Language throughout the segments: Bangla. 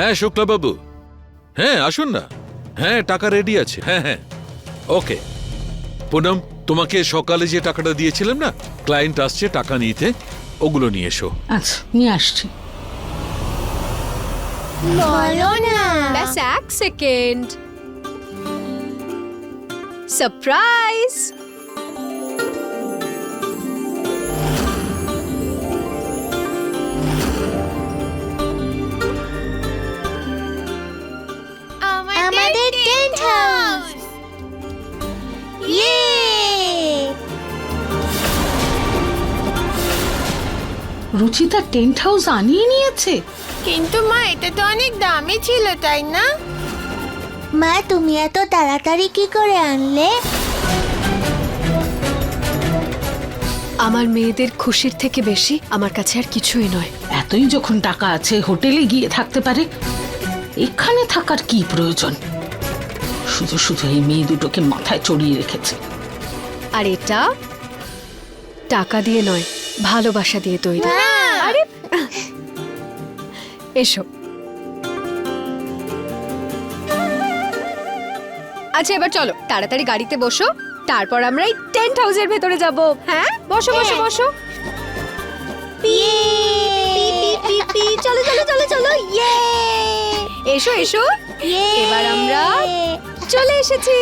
হ্যাঁ শুক্লাবাবু। হ্যাঁ আসুন না। হ্যাঁ টাকা রেডি আছে। হ্যাঁ হ্যাঁ। ওকে পুনম তোমাকে সকালে যে টাকাটা দিয়েছিলাম না ক্লায়েন্ট আসছে টাকা নিতে। ওগুলো নিয়ে এসো। আচ্ছা নিয়ে আসছি। বলো না। ব্যাস এক সেকেন্ড সারপ্রাইজ আমাদের টেন্ট হাউস ইয়ে রুচিতা টেন্ট হাউস আনিয়ে নিয়েছে। কিন্তু মা এটা তো অনেক দামি ছিল তাই না? মা তুমি এত তাড়াতাড়ি কি করে আনলে? আমার মেয়েদের খুশির থেকে বেশি আমার কাছে আর কিছুই নয়। এতই যখন টাকা আছে হোটেলে গিয়ে থাকতে পারে এখানে থাকার কি প্রয়োজন? শুধু শুধু এই মেয়ে দুটোকে মাথায় চড়িয়ে রেখেছে। আর এটা টাকা দিয়ে নয় ভালোবাসা দিয়ে তৈরি। আরে! এসো। আচ্ছা এবার চলো তাড়াতাড়ি গাড়িতে বসো তারপর আমরা এই টেন্ট হাউসের ভেতরে যাব। হ্যাঁ? বসো বসো বসো। চলো চলো চলো চলো ইয়ে! এসো এসো। এবার আমরা চলে এসেছি।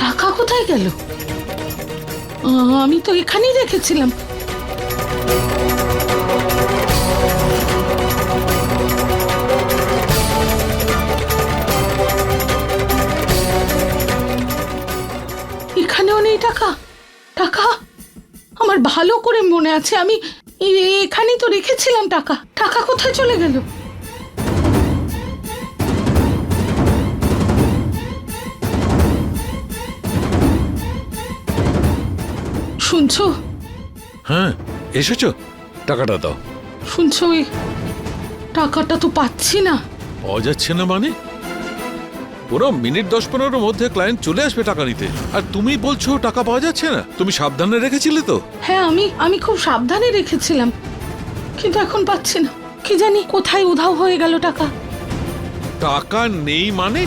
টাকা কোথায় গেল? আমি তো এখানেই রেখেছিলাম। এখানেও নেই টাকা? টাকা? আমার ভালো করে মনে আছে, আমি এখানেই তো রেখেছিলাম টাকা। টাকা কোথায় চলে গেল? শুনছো? হ্যাঁ এসেছ? টাকাটা দাও। শুনছো এই টাকাটা তো পাচ্ছি না। পাওয়া যাচ্ছে না মানে? পুরো মিনিট দশ পনেরোর মধ্যে ক্লায়েন্ট চলে আসবে টাকা নিতে। আর তুমি বলছো টাকা পাওয়া যাচ্ছে না? তুমি সাবধানে রেখেছিলে তো? হ্যাঁ আমি আমি খুব সাবধানে রেখেছিলাম। কিন্তু এখন পাচ্ছি না। কি জানি কোথায় উধাও হয়ে গেল টাকা। টাকা নেই মানে?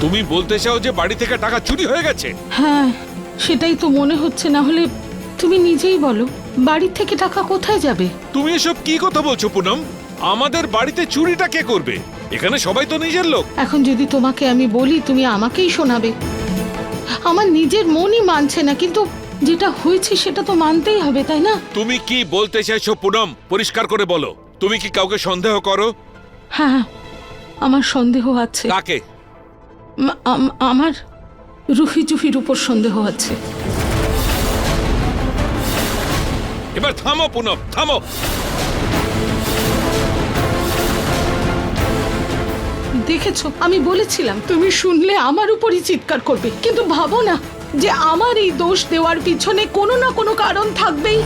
তুমি বলতে চাও যে বাড়ি থেকে টাকা চুরি হয়ে গেছে? হ্যাঁ সেটাই তো মনে হচ্ছে না হলে তুমি নিজেই বলো বাড়ি থেকে টাকা কোথায় যাবে? তুমি এসব কি কথা বলছো পুনম? আমাদের বাড়িতে চুরিটা কে করবে? এখানে সবাই তো নিজের লোক। এখন যদি তোমাকে আমি বলি তুমি আমাকেই শোনাবে। আমার নিজের মনই মানছে না কিন্তু যেটা হয়েছে সেটা তো মানতেই হবে তাই না? তুমি কি বলতে চাইছো পুনম? পরিষ্কার করে বলো। তুমি কি কাউকে সন্দেহ করো? হ্যাঁ আমার সন্দেহ আছে। কাকে? আমার রুহি জুহির উপর সন্দেহ আছে। এবার থামো পুনম থামো। দেখেছ আমি বলেছিলাম তুমি শুনলে আমার উপরই চিৎকার করবে কিন্তু ভাবো না যে আমার এই দোষ দেওয়ার পিছনে কোনো না কোনো কারণ থাকবেই।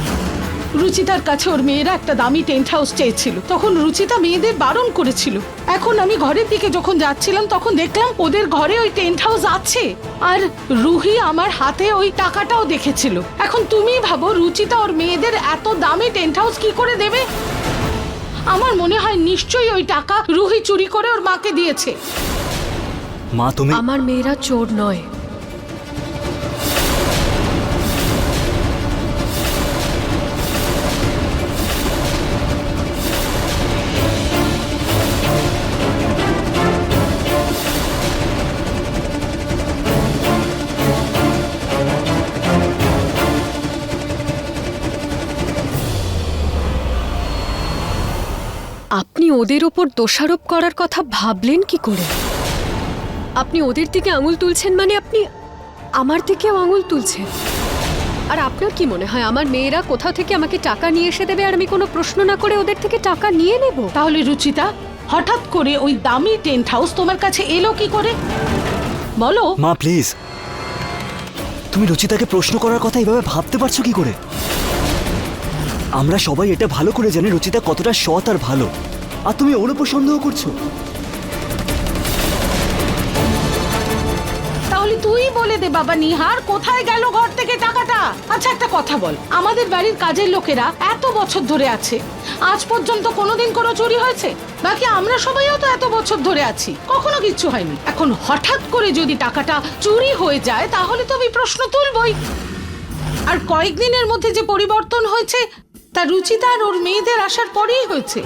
রুচিতার কাছে ওর মেয়েরা একটা দামি টেন্ট হাউস চেয়েছিল। তখন রুচিতা মেয়েদের বারণ করেছিল। এখন আমি ঘরের দিকে যখন যাচ্ছিলাম তখন দেখলাম ওদের ঘরে ওই টেন্ট হাউস আছে। আর রুহি আমার হাতে ওই টাকাটাও দেখেছিল। এখন তুমি ভাবো রুচিতা ওর মেয়েদের এত দামি টেন্ট হাউস কি করে দেবে? আমার মনে হয় নিশ্চয়ই ওই টাকা রুহি চুরি করে ওর মাকে দিয়েছে। মা তুমি আমার মেয়েরা চোর নয়। আপনি ওদের ওপর দোষারোপ করার কথা ভাবলেন কি করে? আপনি ওদের দিকে আঙুল তুলছেন মানে আপনি আমার দিকেও আঙুল তুলছেন। আর আপনার কি মনে হয় আমার মেয়েরা কোথাও থেকে আমাকে টাকা নিয়ে এসে দেবে আর আমি কোনো প্রশ্ন না করে ওদের থেকে টাকা নিয়ে নেব? তাহলে রুচিতা হঠাৎ করে ওই দামি টেন্ট হাউস তোমার কাছে এলো কি করে? বলো। মা প্লিজ। তুমি রুচিতাকে প্রশ্ন করার কথা এভাবে ভাবতে পারছ কি করে? আমরা সবাই এটা ভালো করে জানি রুচিতা কতটা সৎ আর ভালো। আর তুমি ওর উপর সন্দেহ করছ? তাহলে তুই বলে দে বাবা নিহার, কোথায় গেল ঘর থেকে টাকাটা? আচ্ছা একটা কথা বল। আমাদের বাড়ির কাজের লোকেরা এত বছর ধরে আছে। আজ পর্যন্ত কোনোদিন কোনো চুরি হয়েছে? বাকি আমরা সবাইও তো এত বছর ধরে আছি। কখনো কিচ্ছু হয়নি। এখন হঠাৎ করে যদি টাকাটা চুরি হয়ে যায়, তাহলে তো আমি প্রশ্ন তুলবই। আর কয়েকদিনের মধ্যে যে পরিবর্তন হয়েছে, তা রুচিতা আর ওর মেয়েদের আসার পরেই হয়েছে।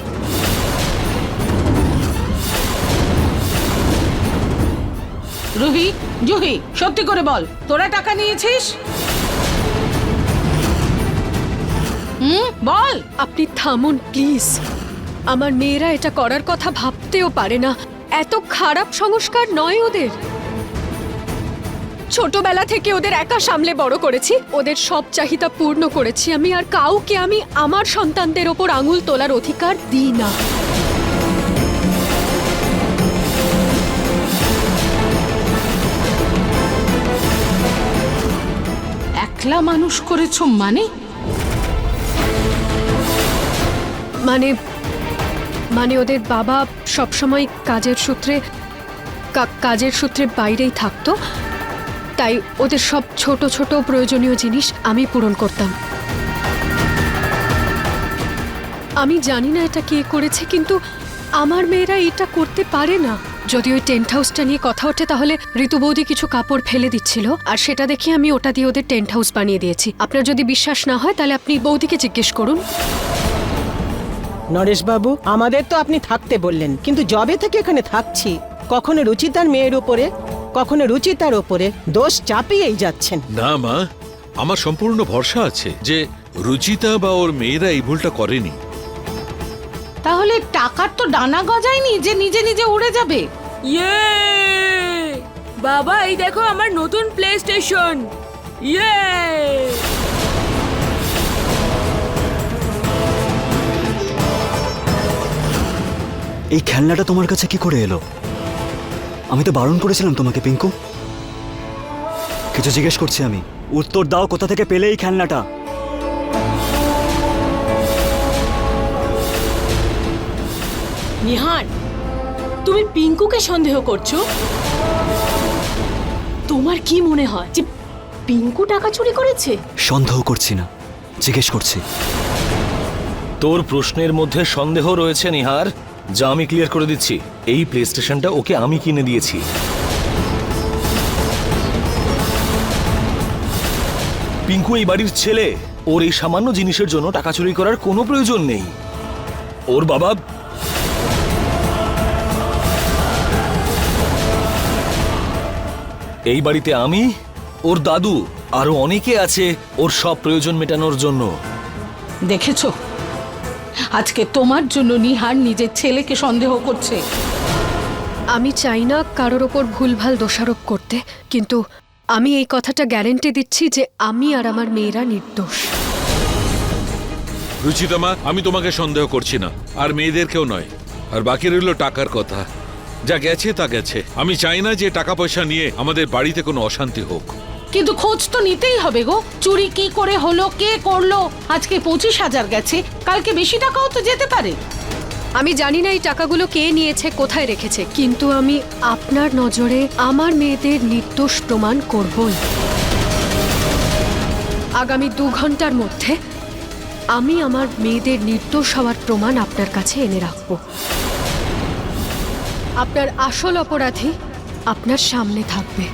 রুহি, জুহি, সত্যি করে বল, তোরা টাকা নিয়েছিস? হুম, বল। আপনি থামুন, প্লিজ। আমার মেয়েরা এটা করার কথা ভাবতেও পারে না। এত খারাপ সংস্কার নয় ওদের। ছোটবেলা থেকে ওদের একা সামলে বড় করেছি। ওদের সব চাহিদা পূর্ণ করেছি। আমি আর কাউকে, আমি আমার সন্তানদের ওপর আঙুল তোলার অধিকার দিই না। একলা মানুষ করেছ মানে? মানে মানে ওদের বাবা সবসময় কাজের সূত্রে কাজের সূত্রে বাইরেই থাকতো। তাই ওদের সব ছোট ছোট প্রয়োজনীয় জিনিস আমি পূরণ করতাম। আমি জানি না এটা কে করেছে, কিন্তু আমার মেয়েরা এটা করতে পারে না। যদি ওই টেন্ট হাউসটা নিয়ে কথা ওঠে তাহলে ঋতু বৌদি কিছু কাপড় ফেলে দিচ্ছিল। আর সেটা দেখে আমি ওটা দিয়ে ওদের টেন্ট হাউস বানিয়ে দিয়েছি। আপনার যদি বিশ্বাস না হয় তাহলে আপনি বৌদিকে জিজ্ঞেস করুন। নরেশবাবু আমাদের তো আপনি থাকতে বললেন কিন্তু জবে থেকে এখানে থাকছি কখনো রুচিতার মেয়ের উপরে কখনো রুচিতার উপরে দোষ চাপিয়েই যাচ্ছেন। না মা আমার সম্পূর্ণ ভরসা আছে যে রুচিতা বা ওর মেয়েরা এই ভুলটা করেনি। তাহলে টাকার তো ডানা গজায়নি যে নিজে নিজে উড়ে যাবে। ইয়ে! বাবা এই দেখো আমার নতুন প্লে স্টেশন ইয়ে! এই খেলনাটা তোমার কাছে কি করে এলো? আমি তো বারণ করেছিলাম তোমাকে পিঙ্কু। কিছু জিজ্ঞেস করছি আমি। উত্তর দাও কোথা থেকে পেলে এই খেলনাটা? নিহান তুমি পিঙ্কুকে সন্দেহ করছ? তোমার কি মনে হয় যে পিঙ্কু টাকা চুরি করেছে? সন্দেহ করছি না জিজ্ঞেস করছি। তোর প্রশ্নের মধ্যে সন্দেহ রয়েছে নিহার। যা আমি ক্লিয়ার করে দিচ্ছি এই প্লে স্টেশনটা ওকে আমি কিনে দিয়েছি। পিঙ্কু এই বাড়ির ছেলে। ওর এই সামান্য জিনিসের জন্য টাকা চুরি করার কোনো প্রয়োজন নেই। ওর বাবা এই বাড়িতে আমি ওর দাদু আরও অনেকে আছে ওর সব প্রয়োজন মেটানোর জন্য। দেখেছ? আজকে তোমার জন্য নিহার নিজের ছেলেকে সন্দেহ করছে। আমি চাই না কারোর ওপর ভুলভাল দোষারোপ করতে কিন্তু আমি এই কথাটা গ্যারেন্টি দিচ্ছি যে আমি আর আমার মেয়েরা নির্দোষ। রুচিতা মা আমি তোমাকে সন্দেহ করছি না আর মেয়েদেরকেও নয় আর বাকি রইল টাকার কথা। যা গেছে তা গেছে। আমি চাই না যে টাকা পয়সা নিয়ে আমাদের বাড়িতে কোনো অশান্তি হোক। কিন্তু খোঁজ তো নিতেই হবে গো। চুরি কি করে হলো কে করল? আজকে পঁচিশ হাজার গেছে। কালকে বেশি টাকাও তো যেতে পারে। আমি জানি না এই টাকাগুলো কে নিয়েছে কোথায় রেখেছে। কিন্তু আমি আপনার নজরে আমার মেয়েদের নির্দোষ প্রমাণ করবই। আগামী দু ঘণ্টার মধ্যে আমি আমার মেয়েদের নির্দোষ হওয়ার প্রমাণ আপনার কাছে এনে রাখব। আপনার আসল অপরাধী আপনার সামনে থাকবে।